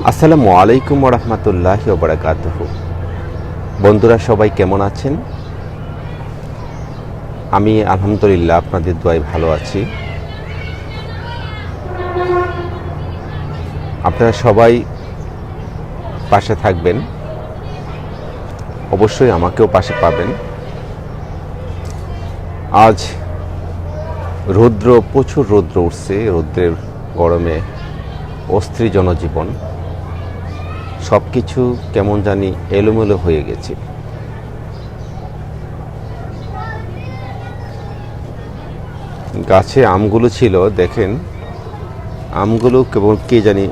আসসালামু আলাইকুম রহমতুল্লাহ বারাকাতুহ। বন্ধুরা, সবাই কেমন আছেন? আমি আলহামদুলিল্লাহ আপনাদের দোয়ায় ভালো আছি। আপনারা সবাই পাশে থাকবেন। অবশ্যই আমাকেও পাশে পাবেন। আজ রৌদ্র, প্রচুর রৌদ্র উঠছে, রৌদ্রের গরমে অস্থির জনজীবন। সব কিছু কেমন জানি এলোমেলো হয়ে গেছে। গাছে আমগুলো ছিল, দেখেন, আমগুলো কেবল কে জানি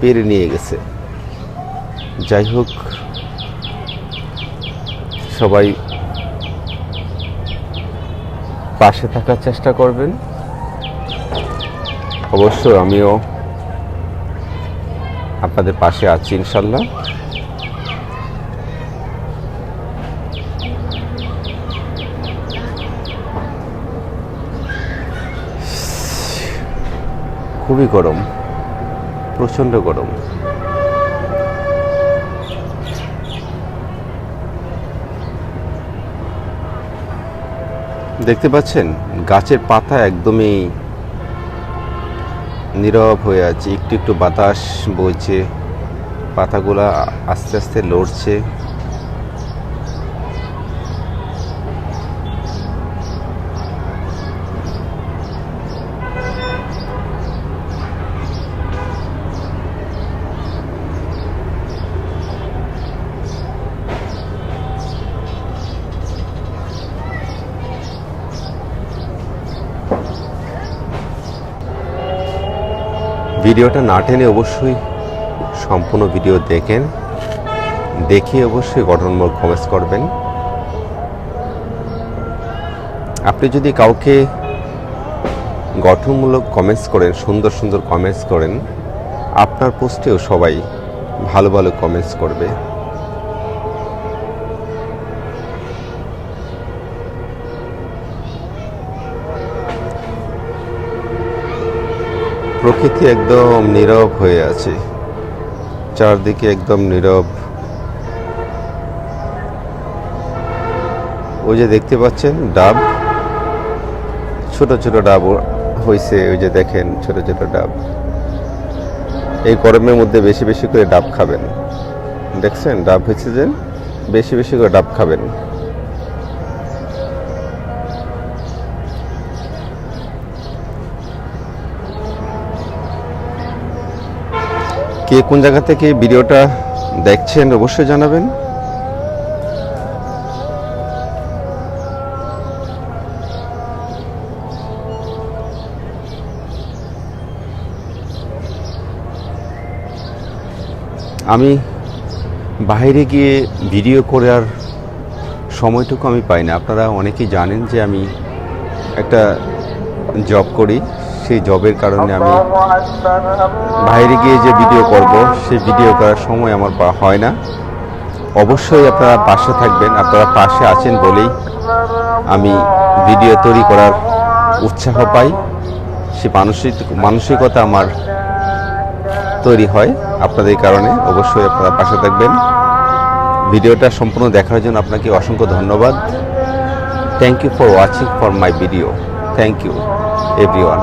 পেরে নিয়ে গেছে। যাই হোক, সবাই পাশে থাকার চেষ্টা করবেন। অবশ্য আমিও আপনাদের পাশে আছি ইনশাল্লাহ। খুবই গরম প্রচণ্ড গরম। দেখতে পাচ্ছেন গাছের পাতা একদমই নীরব হয়ে আছে। একটু একটু বাতাস বইছে। পাতাগুলা আস্তে আস্তে লড়ছে। ভিডিওটা না টেনে অবশ্যই সম্পূর্ণ ভিডিও দেখেন। দেখে অবশ্যই গঠনমূলক কমেন্টস করবেন। আপনি যদি কাউকে গঠনমূলক কমেন্টস করেন, সুন্দর সুন্দর কমেন্টস করেন, আপনার পোস্টেও সবাই ভালো ভালো কমেন্টস করবে। প্রকৃতি একদম নীরব হয়ে আছে। চারদিকে একদম নীরব। ওই যে দেখতে পাচ্ছেন ডাব? ছোট ছোট ডাব হয়েছে ওই যে দেখেন ছোট ছোট ডাব। এই গরমের মধ্যে বেশি বেশি করে ডাব খাবেন। দেখছেন? ডাব হয়েছে যে বেশি বেশি করে ডাব খাবেন। কে কোন জায়গা থেকে ভিডিওটা দেখছেন অবশ্যই জানাবেন। আমি বাইরে গিয়ে ভিডিও করে আর সময়টুকু আমি পাই না। আপনারা অনেকেই জানেন যে আমি একটা জব করি। সেই জবের কারণে আমি বাইরে গিয়ে যে ভিডিও করব, সেই ভিডিও করার সময় আমার হয় না। অবশ্যই আপনারা পাশে থাকবেন, আপনারা পাশে আছেন বলেই আমি ভিডিও তৈরি করার উৎসাহ পাই। সে মানসিক, মানসিকতা আমার তৈরি হয় আপনাদের কারণে, অবশ্যই আপনারা পাশে থাকবেন। ভিডিওটা সম্পূর্ণ দেখার জন্য আপনাকে অসংখ্য ধন্যবাদ। Thank you for watching for my video thank you everyone